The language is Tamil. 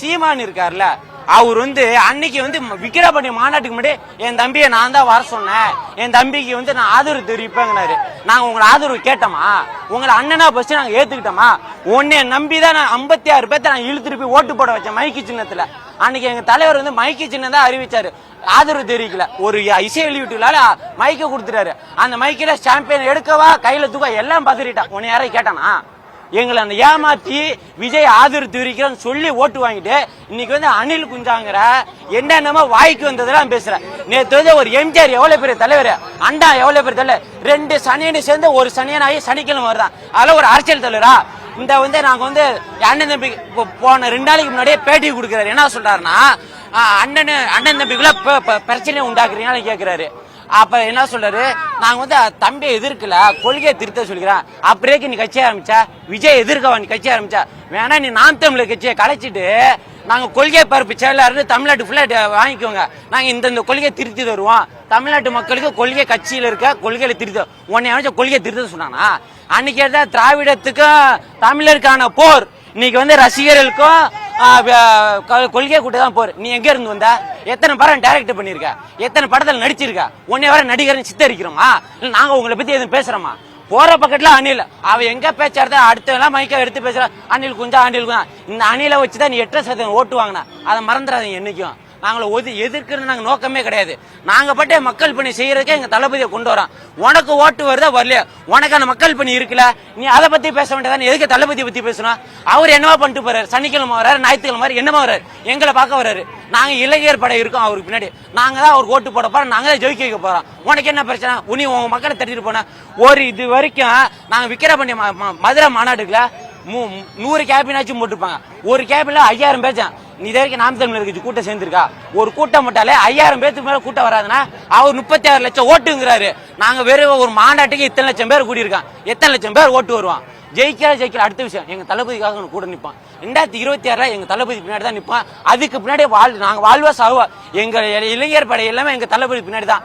சீமான் இருக்கார்ல அவர் வந்து அன்னைக்கு வந்து விக்கிரபாண்டி மாநாட்டுக்கு முன்னாடி என் தம்பியை நான் தான் வர சொன்னேன். என் தம்பிக்கு வந்து நான் ஆதரவு தெரிவிப்பேங்கனாரு நாங்க உங்களை ஆதரவு கேட்டோமா? உங்களை அண்ணனா பஸ் நாங்க ஏத்துக்கிட்டோமா? உன்னைய நம்பி தான் நான் ஐம்பத்தி ஆறு பேர்த்த நான் இழுத்துட்டு போய் ஓட்டு போட வச்சேன் மைக்கு சின்னத்துல. அன்னைக்கு எங்க தலைவர் வந்து மைக்கு சின்னம் தான் அறிவிச்சாரு. ஆதரவு தெரிவிக்கல. ஒரு இசை வெளியீட்டுலால மைக்கை கொடுத்துட்டாரு. அந்த மைக்கில சாம்பியன் எடுக்கவா கையில தூக்க எல்லாம் பதறிட்டான். உன்னை யாரையும் கேட்டானா? எங்களை அந்த ஏமாத்தி விஜய் ஆதரவு தெரிவிக்கிறேன்னு சொல்லி ஓட்டு வாங்கிட்டு இன்னைக்கு வந்து அனில் குஞ்சாங்கிற என்னென்னமோ வாய்க்கு வந்ததெல்லாம் பேசுறேன் நேற்று வந்து ஒரு எம்ஜிஆர் எவ்வளவு பெரிய தலைவர்? அண்டா எவ்வளவு பெரிய தலைவர்? ரெண்டு சனியனு சேர்ந்து ஒரு சனியனாகி ஆகி சனிக்கிழமை வருதான் அதெல்லாம் ஒரு அரசியல் தலைவரா? இந்த வந்து நாங்க வந்து அண்ணன் தம்பி போன ரெண்டு நாளைக்கு முன்னாடியே பேட்டி கொடுக்குறாரு. என்ன சொல்றாருன்னா அண்ணன் அண்ணனு அண்ணன் தம்பிக்குள்ள பிரச்சனை உண்டாக்குறீங்கன்னு கேட்கிறாரு அப்ப என்ன சொல்றாரு? நாங்க வந்து தம்பியை எதிர்க்கல. கொள்கையை திருத்த சொல்லிக்கிறேன் அப்படியே நீ கட்சி ஆரம்பிச்சா? விஜய் எதிர்க்கவா? நீ கட்சி ஆரம்பிச்சா? வேணா நீ நாம் தமிழர் கட்சியை கலைச்சிட்டு நாங்க கொள்கை பரப்பு செயலாளர் தமிழ்நாட்டு ஃபுல்லா வாங்கிக்கோங்க. நாங்க இந்த இந்த கொள்கையை திருத்தி தருவோம். தமிழ்நாட்டு மக்களுக்கு கொள்கை கட்சியில இருக்க கொள்கையில திருத்த உன்னை அமைச்ச கொள்கையை திருத்த சொன்னானா? அன்னைக்கு திராவிடத்துக்கும் தமிழருக்கான போர். இன்னைக்கு வந்து ரசிகர்களுக்கும் கொள்கையை கூட்ட தான் போர் நீ எங்க இருந்து வந்த? எத்தனை படம் டைரக்ட் பண்ணிருக்க? எத்தனை படத்தில் நடிச்சிருக்க? உன்னை வர நடிகர்னு சித்தரிக்கிறோமா? இல்லை நாங்கள் உங்களை பத்தி எதுவும் பேசுறோமா? போற பக்கத்துல அணில். அவ எங்க பேச்சாருத அடுத்தவெல்லாம் மைக்கா மைக்க எடுத்து பேசுற. அணில் குஞ்சா அணில் குஞ்சா. இந்த அணில வச்சுதான் நீ எட்டு சதவீதம் ஓட்டு வாங்கின. அதை மறந்துடாதீங்க என்னைக்கும். நாங்களை ஒது எதிர்க்கிறது நாங்கள் நோக்கமே கிடையாது. நாங்கள் பட்டே மக்கள் பணி செய்யறதுக்கே எங்கள் தளபதியை கொண்டு வரோம். உனக்கு ஓட்டு வருதா வரலையா? உனக்கான மக்கள் பணி இருக்குல்ல? நீ அதை பற்றி பேச வேண்டியதானே எதுக்கு தளபதியை பற்றி பேசணும் அவர் என்னவா பண்ணிட்டு போறாரு? சனிக்கிழமை வராரு ஞாயிற்றுக்கிழமை வராரு என்னமா வராரு? எங்களை பார்க்க வராரு. நாங்கள் இளைஞர் படை இருக்கோம் அவருக்கு பின்னாடி. நாங்கள் தான் அவருக்கு ஓட்டு போட போகிறோம் நாங்கள் தான் ஜெயிக்க வைக்க போகிறோம் உனக்கு என்ன பிரச்சனை? உனி உங்க மக்களை தட்டிட்டு போன? ஒரு இது வரைக்கும் நாங்கள் விக்கிரபாண்டி மதுரை மாநாட்டுக்குள்ள நூறு கேபினாச்சும் போட்டிருப்பாங்க. ஒரு கேபினில் ஐயாயிரம் பேச்சான் நீ இது வரைக்கும் நாம் தமிழர் கட்சி கூட்டம் சேர்ந்துருக்கா? ஒரு கூட்டம் போட்டாலே ஐயாயிரம் பேத்துக்கு மேலே கூட்டம் வராதுன்னா அவர் முப்பத்தி ஆறு லட்சம் ஓட்டுங்கிறாரு. நாங்கள் வெறும் ஒரு மாநாட்டுக்கு இத்தனை லட்சம் பேர் கூடியிருக்கான் எத்தனை லட்சம் பேர் ஓட்டு வருவான்? ஜெயிக்கல ஜெயிக்கல அடுத்த விஷயம் எங்க தளபதிக்காக நான் கூட நிற்பான் ரெண்டாயிரத்தி இருபத்தி ஆறுல எங்க தளபதி பின்னாடி தான் நிற்பான் அதுக்கு பின்னாடி வாழ் நாங்கள் வாழ்வா சாவா எங்க இளைஞர் படை எல்லாமே எங்க தளபதி பின்னாடி தான்.